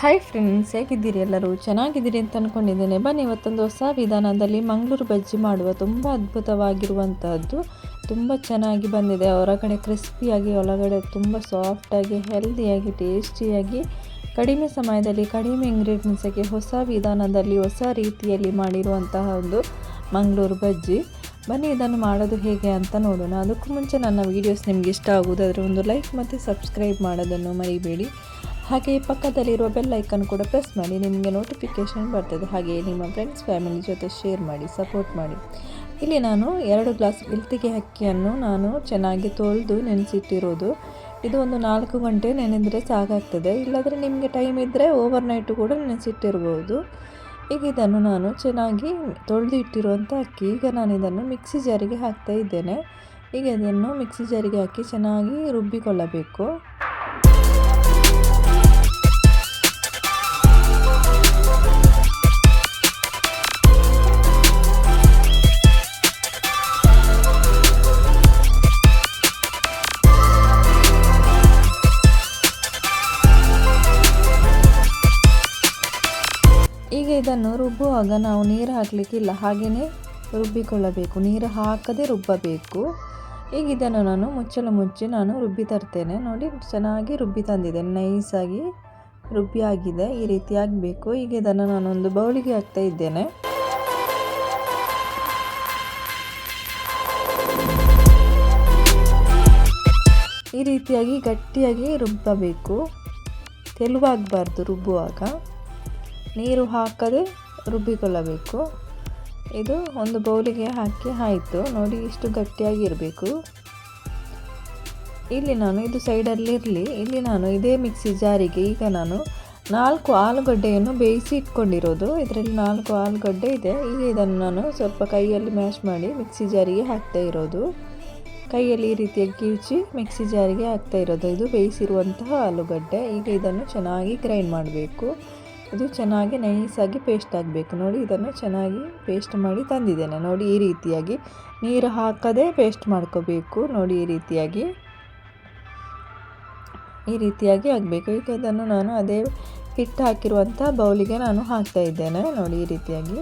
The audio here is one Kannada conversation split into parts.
ಹಾಯ್ ಫ್ರೆಂಡ್ಸ್ ಹೇಗಿದ್ದೀರಿ ಎಲ್ಲರೂ? ಚೆನ್ನಾಗಿದ್ದೀರಿ ಅಂತ ಅಂದ್ಕೊಂಡಿದ್ದೇನೆ ಬನ್ನಿ, ಇವತ್ತೊಂದು ಹೊಸ ವಿಧಾನದಲ್ಲಿ ಮಂಗಳೂರು ಬಜ್ಜಿ ಮಾಡುವ ತುಂಬ ಅದ್ಭುತವಾಗಿರುವಂಥದ್ದು ತುಂಬ ಚೆನ್ನಾಗಿ ಬಂದಿದೆ. ಹೊರಗಡೆ ಕ್ರಿಸ್ಪಿಯಾಗಿ, ಒಳಗಡೆ ತುಂಬ ಸಾಫ್ಟಾಗಿ ಹೆಲ್ದಿಯಾಗಿ ಟೇಸ್ಟಿಯಾಗಿ ಕಡಿಮೆ ಸಮಯದಲ್ಲಿ, ಕಡಿಮೆ ಇಂಗ್ರೀಡಿಯೆಂಟ್ಸಿಗೆ ಹೊಸ ವಿಧಾನದಲ್ಲಿ, ಹೊಸ ರೀತಿಯಲ್ಲಿ ಮಾಡಿರುವಂತಹ ಒಂದು ಮಂಗಳೂರು ಬಜ್ಜಿ. ಬನ್ನಿ, ಇದನ್ನು ಮಾಡೋದು ಹೇಗೆ ಅಂತ ನೋಡೋಣ. ಅದಕ್ಕೂ ಮುಂಚೆ ನನ್ನ ವೀಡಿಯೋಸ್ ನಿಮ್ಗೆ ಇಷ್ಟ ಆಗುವುದಾದರೆ ಒಂದು ಲೈಕ್ ಮತ್ತು ಸಬ್ಸ್ಕ್ರೈಬ್ ಮಾಡೋದನ್ನು ಮರಿಬೇಡಿ. ಹಾಗೆ ಪಕ್ಕದಲ್ಲಿರುವ ಬೆಲ್ ಐಕನ್ ಕೂಡ ಪ್ರೆಸ್ ಮಾಡಿ, ನಿಮಗೆ ನೋಟಿಫಿಕೇಷನ್ ಬರ್ತದೆ. ಹಾಗೆ ನಿಮ್ಮ ಫ್ರೆಂಡ್ಸ್ ಫ್ಯಾಮಿಲಿ ಜೊತೆ ಶೇರ್ ಮಾಡಿ ಸಪೋರ್ಟ್ ಮಾಡಿ. ಇಲ್ಲಿ ನಾನು ಎರಡು ಗ್ಲಾಸ್ ಇಲ್ತಿಗೆ ಅಕ್ಕಿಯನ್ನು ನಾನು ಚೆನ್ನಾಗಿ ತೊಳೆದು ನೆನೆಸಿಟ್ಟಿರೋದು. ಇದು ಒಂದು ನಾಲ್ಕು ಗಂಟೆ ನೆನೆದರೆ ಸಾಕಾಗ್ತದೆ. ಇಲ್ಲಾಂದರೆ ನಿಮಗೆ ಟೈಮ್ ಇದ್ದರೆ ಓವರ್ ನೈಟು ಕೂಡ ನೆನೆಸಿಟ್ಟಿರ್ಬೋದು. ಈಗ ಇದನ್ನು ನಾನು ಚೆನ್ನಾಗಿ ತೊಳೆದು ಇಟ್ಟಿರುವಂಥ ಅಕ್ಕಿ, ಈಗ ನಾನು ಇದನ್ನು ಮಿಕ್ಸಿ ಜಾರಿಗೆ ಹಾಕ್ತಾ ಇದ್ದೇನೆ. ಈಗ ಇದನ್ನು ಮಿಕ್ಸಿ ಜಾರಿಗೆ ಹಾಕಿ ಚೆನ್ನಾಗಿ ರುಬ್ಬಿಕೊಳ್ಳಬೇಕು. ಇದನ್ನು ರುಬ್ಬುವಾಗ ನಾವು ನೀರು ಹಾಕಲಿಕ್ಕಿಲ್ಲ. ಹಾಗೆಯೇ ರುಬ್ಬಿಕೊಳ್ಳಬೇಕು. ನೀರು ಹಾಕದೆ ರುಬ್ಬಬೇಕು. ಈಗ ಇದನ್ನು ನಾನು ಮುಚ್ಚಲು ಮುಚ್ಚಿ ನಾನು ರುಬ್ಬಿ ತರ್ತೇನೆ. ನೋಡಿ, ಚೆನ್ನಾಗಿ ರುಬ್ಬಿ ತಂದಿದೆ. ನೈಸಾಗಿ ರುಬ್ಬಿ ಆಗಿದೆ. ಈ ರೀತಿ ಆಗಬೇಕು. ಈಗ ಇದನ್ನು ನಾನೊಂದು ಬೌಳಿಗೆ ಹಾಕ್ತಾ ಇದ್ದೇನೆ. ಈ ರೀತಿಯಾಗಿ ಗಟ್ಟಿಯಾಗಿ ರುಬ್ಬಬೇಕು. ತೆಲುವಾಗಬಾರ್ದು ರುಬ್ಬುವಾಗ. ನೀರು ಹಾಕದೆ ರುಬ್ಬಿಕೊಳ್ಳಬೇಕು. ಇದು ಒಂದು ಬೌಲಿಗೆ ಹಾಕಿ ಆಯಿತು. ನೋಡಿ ಇಷ್ಟು ಗಟ್ಟಿಯಾಗಿ ಇರಬೇಕು ಇಲ್ಲಿ ನಾನು ಇದು ಸೈಡಲ್ಲಿರಲಿ ಇಲ್ಲಿ ನಾನು ಇದೇ ಮಿಕ್ಸಿ ಜಾರಿಗೆ ಈಗ ನಾನು ನಾಲ್ಕು ಆಲೂಗಡ್ಡೆಯನ್ನು ಬೇಯಿಸಿ ಇಟ್ಕೊಂಡಿರೋದು. ಇದರಲ್ಲಿ ನಾಲ್ಕು ಆಲೂಗಡ್ಡೆ ಇದೆ. ಈಗ ಇದನ್ನು ನಾನು ಸ್ವಲ್ಪ ಕೈಯಲ್ಲಿ ಮ್ಯಾಶ್ ಮಾಡಿ ಮಿಕ್ಸಿ ಜಾರಿಗೆ ಹಾಕ್ತಾ ಇರೋದು. ಕೈಯಲ್ಲಿ ಈ ರೀತಿಯಾಗಿ ಕಿವುಚಿ ಮಿಕ್ಸಿ ಜಾರಿಗೆ ಹಾಕ್ತಾ ಇರೋದು. ಇದು ಬೇಯಿಸಿರುವಂತಹ ಆಲೂಗಡ್ಡೆ. ಈಗ ಇದನ್ನು ಚೆನ್ನಾಗಿ ಗ್ರೈಂಡ್ ಮಾಡಬೇಕು. ಇದು ಚೆನ್ನಾಗಿ ನೈಸಾಗಿ ಪೇಸ್ಟ್ ಆಗಬೇಕು. ನೋಡಿ, ಇದನ್ನು ಚೆನ್ನಾಗಿ ಪೇಸ್ಟ್ ಮಾಡಿ ತಂದಿದ್ದೇನೆ. ನೋಡಿ, ಈ ರೀತಿಯಾಗಿ ನೀರು ಹಾಕದೆ ಪೇಸ್ಟ್ ಮಾಡ್ಕೋಬೇಕು. ನೋಡಿ, ಈ ರೀತಿಯಾಗಿ ಈ ರೀತಿಯಾಗಿ ಆಗಬೇಕು. ಈಗ ಇದನ್ನು ನಾನು ಅದೇ ಹಿಟ್ಟು ಹಾಕಿರುವಂಥ ಬೌಲಿಗೆ ನಾನು ಹಾಕ್ತಾ ಇದ್ದೇನೆ. ನೋಡಿ, ಈ ರೀತಿಯಾಗಿ.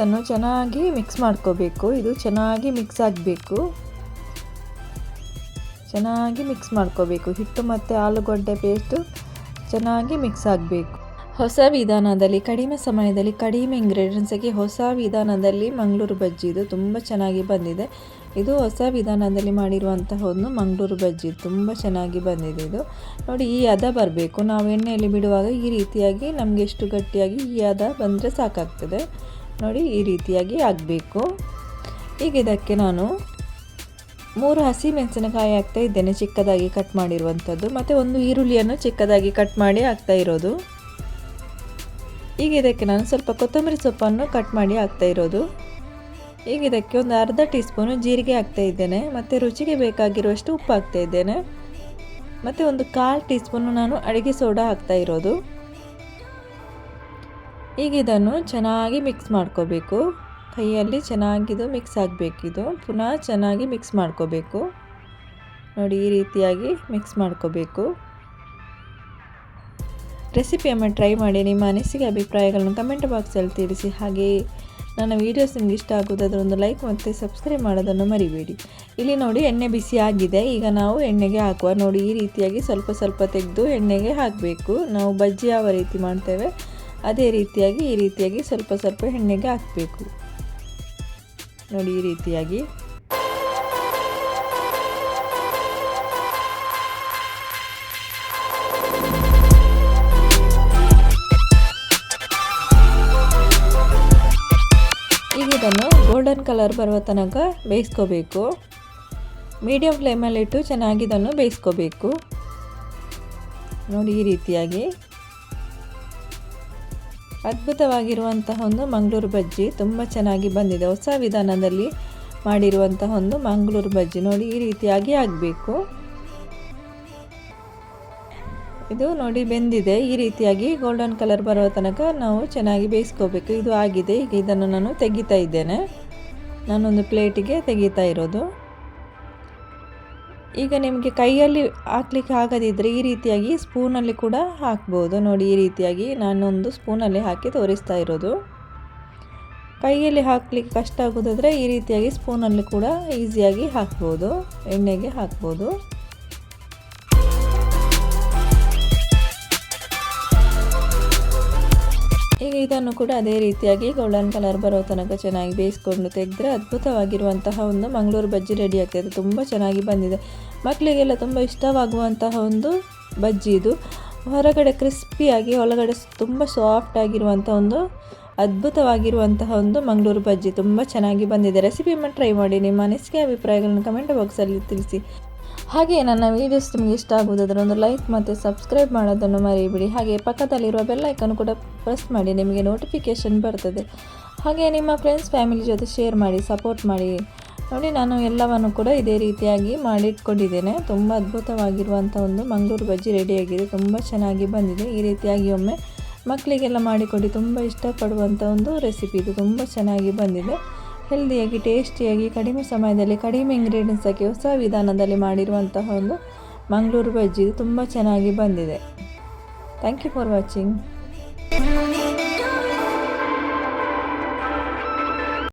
ಇದನ್ನು ಚೆನ್ನಾಗಿ ಮಿಕ್ಸ್ ಮಾಡ್ಕೋಬೇಕು. ಇದು ಚೆನ್ನಾಗಿ ಮಿಕ್ಸ್ ಆಗಬೇಕು. ಚೆನ್ನಾಗಿ ಮಿಕ್ಸ್ ಮಾಡ್ಕೋಬೇಕು. ಹಿಟ್ಟು ಮತ್ತು ಆಲೂಗಡ್ಡೆ ಪೇಸ್ಟು ಚೆನ್ನಾಗಿ ಮಿಕ್ಸ್ ಆಗಬೇಕು. ಹೊಸ ವಿಧಾನದಲ್ಲಿ, ಕಡಿಮೆ ಸಮಯದಲ್ಲಿ, ಕಡಿಮೆ ಇಂಗ್ರೀಡಿಯೆಂಟ್ಸಿಗೆ ಹೊಸ ವಿಧಾನದಲ್ಲಿ ಮಂಗಳೂರು ಬಜ್ಜಿ ಇದು ತುಂಬ ಚೆನ್ನಾಗಿ ಬಂದಿದೆ. ಇದು ಹೊಸ ವಿಧಾನದಲ್ಲಿ ಮಾಡಿರುವಂತಹ ಒಂದು ಮಂಗಳೂರು ಬಜ್ಜಿ. ತುಂಬ ಚೆನ್ನಾಗಿ ಬಂದಿದೆ ಇದು. ನೋಡಿ, ಈ ಹದ ಬರಬೇಕು. ನಾವು ಎಣ್ಣೆಯಲ್ಲಿ ಬಿಡುವಾಗ ಈ ರೀತಿಯಾಗಿ ನಮಗೆ ಎಷ್ಟು ಗಟ್ಟಿಯಾಗಿ ಈ ಹದ ಬಂದರೆ ಸಾಕಾಗ್ತದೆ. ನೋಡಿ ಈ ರೀತಿಯಾಗಿ ಆಗಬೇಕು. ಈಗ ಇದಕ್ಕೆ ನಾನು ಮೂರು ಹಸಿ ಮೆಣಸಿನಕಾಯಿ ಹಾಕ್ತಾ ಇದ್ದೇನೆ, ಚಿಕ್ಕದಾಗಿ ಕಟ್ ಮಾಡಿರುವಂಥದ್ದು. ಮತ್ತು ಒಂದು ಈರುಳ್ಳಿಯನ್ನು ಚಿಕ್ಕದಾಗಿ ಕಟ್ ಮಾಡಿ ಹಾಕ್ತಾ ಇರೋದು. ಈಗ ಇದಕ್ಕೆ ನಾನು ಸ್ವಲ್ಪ ಕೊತ್ತಂಬರಿ ಸೊಪ್ಪನ್ನು ಕಟ್ ಮಾಡಿ ಹಾಕ್ತಾ ಇರೋದು. ಈಗ ಇದಕ್ಕೆ ಒಂದು ಅರ್ಧ ಟೀ ಸ್ಪೂನು ಜೀರಿಗೆ ಹಾಕ್ತಾ ಇದ್ದೇನೆ. ಮತ್ತು ರುಚಿಗೆ ಬೇಕಾಗಿರುವಷ್ಟು ಉಪ್ಪು ಹಾಕ್ತಾ ಇದ್ದೇನೆ. ಮತ್ತು ಒಂದು ಕಾಲು ಟೀ ಸ್ಪೂನು ನಾನು ಅಡುಗೆ ಸೋಡಾ ಹಾಕ್ತಾ ಇರೋದು. ಈಗ ಇದನ್ನು ಚೆನ್ನಾಗಿ ಮಿಕ್ಸ್ ಮಾಡ್ಕೋಬೇಕು. ಕೈಯಲ್ಲಿ ಚೆನ್ನಾಗಿದು ಮಿಕ್ಸ್ ಆಗಬೇಕಿದು. ಪುನಃ ಚೆನ್ನಾಗಿ ಮಿಕ್ಸ್ ಮಾಡ್ಕೋಬೇಕು. ನೋಡಿ, ಈ ರೀತಿಯಾಗಿ ಮಿಕ್ಸ್ ಮಾಡ್ಕೋಬೇಕು. ರೆಸಿಪಿಯನ್ನು ಟ್ರೈ ಮಾಡಿ. ನಿಮ್ಮ ಅನಿಸಿಕೆ, ಅಭಿಪ್ರಾಯಗಳನ್ನು ಕಮೆಂಟ್ ಬಾಕ್ಸಲ್ಲಿ ತಿಳಿಸಿ. ಹಾಗೆಯೇ ನನ್ನ ವೀಡಿಯೋಸ್ ನಿಮ್ಗೆ ಇಷ್ಟ ಆಗೋದಾದ್ರೆ ಒಂದು ಲೈಕ್ ಮತ್ತು ಸಬ್ಸ್ಕ್ರೈಬ್ ಮಾಡೋದನ್ನು ಮರಿಬೇಡಿ. ಇಲ್ಲಿ ನೋಡಿ, ಎಣ್ಣೆ ಬಿಸಿ ಆಗಿದೆ. ಈಗ ನಾವು ಎಣ್ಣೆಗೆ ಹಾಕುವ. ನೋಡಿ, ಈ ರೀತಿಯಾಗಿ ಸ್ವಲ್ಪ ಸ್ವಲ್ಪ ತೆಗೆದು ಎಣ್ಣೆಗೆ ಹಾಕಬೇಕು. ನಾವು ಬಜ್ಜಿ ಯಾವ ರೀತಿ ಮಾಡ್ತೇವೆ? ಅದೇ ರೀತಿಯಾಗಿ ಈ ರೀತಿಯಾಗಿ ಸ್ವಲ್ಪ ಸ್ವಲ್ಪ ಎಣ್ಣೆಗೆ ಹಾಕಬೇಕು. ನೋಡಿ ಈ ರೀತಿಯಾಗಿ. ಈಗ ಇದನ್ನು ಗೋಲ್ಡನ್ ಕಲರ್ ಬರುವ ತನಕ ಬೇಯಿಸ್ಕೋಬೇಕು. ಮೀಡಿಯಂ ಫ್ಲೇಮಲ್ಲಿಟ್ಟು ಚೆನ್ನಾಗಿ ಇದನ್ನು ಬೇಯಿಸ್ಕೋಬೇಕು. ನೋಡಿ ಈ ರೀತಿಯಾಗಿ. ಅದ್ಭುತವಾಗಿರುವಂತಹ ಒಂದು ಮಂಗಳೂರು ಬಜ್ಜಿ ತುಂಬ ಚೆನ್ನಾಗಿ ಬಂದಿದೆ. ಹೊಸ ವಿಧಾನದಲ್ಲಿ ಮಾಡಿರುವಂತಹ ಒಂದು ಮಂಗಳೂರು ಬಜ್ಜಿ ನೋಡಿ ಈ ರೀತಿಯಾಗಿ ಆಗಬೇಕು. ಇದು ನೋಡಿ ಬೆಂದಿದೆ. ಈ ರೀತಿಯಾಗಿ ಗೋಲ್ಡನ್ ಕಲರ್ ಬರುವ ತನಕ ನಾವು ಚೆನ್ನಾಗಿ ಬೇಯಿಸ್ಕೋಬೇಕು. ಇದು ಆಗಿದೆ. ಈಗ ಇದನ್ನು ನಾನು ತೆಗಿತಾ ಇದ್ದೇನೆ. ನಾನೊಂದು ಪ್ಲೇಟಿಗೆ ತೆಗಿತಾ ಇರೋದು. ಈಗ ನಿಮಗೆ ಕೈಯಲ್ಲಿ ಹಾಕ್ಲಿಕ್ಕೆ ಆಗದಿದ್ದರೆ ಈ ರೀತಿಯಾಗಿ ಸ್ಪೂನಲ್ಲಿ ಕೂಡ ಹಾಕ್ಬೋದು. ನೋಡಿ, ಈ ರೀತಿಯಾಗಿ ನಾನೊಂದು ಸ್ಪೂನಲ್ಲಿ ಹಾಕಿ ತೋರಿಸ್ತಾ ಇರೋದು. ಕೈಯಲ್ಲಿ ಹಾಕಲಿಕ್ಕೆ ಕಷ್ಟ ಆಗೋದಾದರೆ ಈ ರೀತಿಯಾಗಿ ಸ್ಪೂನಲ್ಲಿ ಕೂಡ ಈಸಿಯಾಗಿ ಹಾಕ್ಬೋದು, ಎಣ್ಣೆಗೆ ಹಾಕ್ಬೋದು. ಇದನ್ನು ಕೂಡ ಅದೇ ರೀತಿಯಾಗಿ ಗೋಲ್ಡನ್ ಕಲರ್ ಬರೋ ತನಕ ಚೆನ್ನಾಗಿ ಬೇಯಿಸ್ಕೊಂಡು ತೆಗೆದ್ರೆ ಅದ್ಭುತವಾಗಿರುವಂತಹ ಒಂದು ಮಂಗಳೂರು ಬಜ್ಜಿ ರೆಡಿ ಆಗ್ತದೆ. ತುಂಬ ಚೆನ್ನಾಗಿ ಬಂದಿದೆ. ಮಕ್ಕಳಿಗೆಲ್ಲ ತುಂಬ ಇಷ್ಟವಾಗುವಂತಹ ಒಂದು ಬಜ್ಜಿ ಇದು. ಹೊರಗಡೆ ಕ್ರಿಸ್ಪಿಯಾಗಿ ಒಳಗಡೆ ತುಂಬ ಸಾಫ್ಟ್ ಆಗಿರುವಂಥ ಒಂದು ಅದ್ಭುತವಾಗಿರುವಂತಹ ಒಂದು ಮಂಗಳೂರು ಬಜ್ಜಿ. ತುಂಬ ಚೆನ್ನಾಗಿ ಬಂದಿದೆ. ರೆಸಿಪಿಯನ್ನು ಟ್ರೈ ಮಾಡಿ. ನಿಮ್ಮ ಅನಿಸಿಕೆ, ಅಭಿಪ್ರಾಯಗಳನ್ನು ಕಮೆಂಟ್ ಬಾಕ್ಸಲ್ಲಿ ತಿಳಿಸಿ. ಹಾಗೆ ನನ್ನ ವೀಡಿಯೋಸ್ ನಿಮಗೆ ಇಷ್ಟ ಆಗುವುದಾದರೆ ಒಂದು ಲೈಕ್ ಮತ್ತು ಸಬ್ಸ್ಕ್ರೈಬ್ ಮಾಡೋದನ್ನು ಮರಿಬಿಡಿ. ಹಾಗೆ ಪಕ್ಕದಲ್ಲಿರುವ ಬೆಲ್ ಐಕನ್ ಕೂಡ ಪ್ರೆಸ್ ಮಾಡಿ ನಿಮಗೆ ನೋಟಿಫಿಕೇಷನ್ ಬರ್ತದೆ. ಹಾಗೆ ನಿಮ್ಮ ಫ್ರೆಂಡ್ಸ್ ಫ್ಯಾಮಿಲಿ ಜೊತೆ ಶೇರ್ ಮಾಡಿ ಸಪೋರ್ಟ್ ಮಾಡಿ. ನೋಡಿ, ನಾನು ಎಲ್ಲವನ್ನು ಕೂಡ ಇದೇ ರೀತಿಯಾಗಿ ಮಾಡಿಟ್ಕೊಂಡಿದ್ದೇನೆ. ತುಂಬ ಅದ್ಭುತವಾಗಿರುವಂಥ ಒಂದು ಮಂಗಳೂರು ಬಜ್ಜಿ ರೆಡಿಯಾಗಿದೆ ತುಂಬ ಚೆನ್ನಾಗಿ ಬಂದಿದೆ. ಈ ರೀತಿಯಾಗಿ ಒಮ್ಮೆ ಮಕ್ಕಳಿಗೆಲ್ಲ ಮಾಡಿಕೊಡಿ. ತುಂಬ ಇಷ್ಟಪಡುವಂಥ ಒಂದು ರೆಸಿಪಿ ಇದು. ತುಂಬ ಚೆನ್ನಾಗಿ ಬಂದಿದೆ. ಹೆಲ್ದಿಯಾಗಿ, ಟೇಸ್ಟಿಯಾಗಿ, ಕಡಿಮೆ ಸಮಯದಲ್ಲಿ, ಕಡಿಮೆ ಇಂಗ್ರೀಡಿಯೆಂಟ್ಸ್ ಹಾಕಿ ಹೊಸ ವಿಧಾನದಲ್ಲಿ ಮಾಡಿರುವಂತಹ ಒಂದು ಮಂಗಳೂರು ಬಜ್ಜಿ ಇದು ತುಂಬ ಚೆನ್ನಾಗಿ ಬಂದಿದೆ. Thank you for watching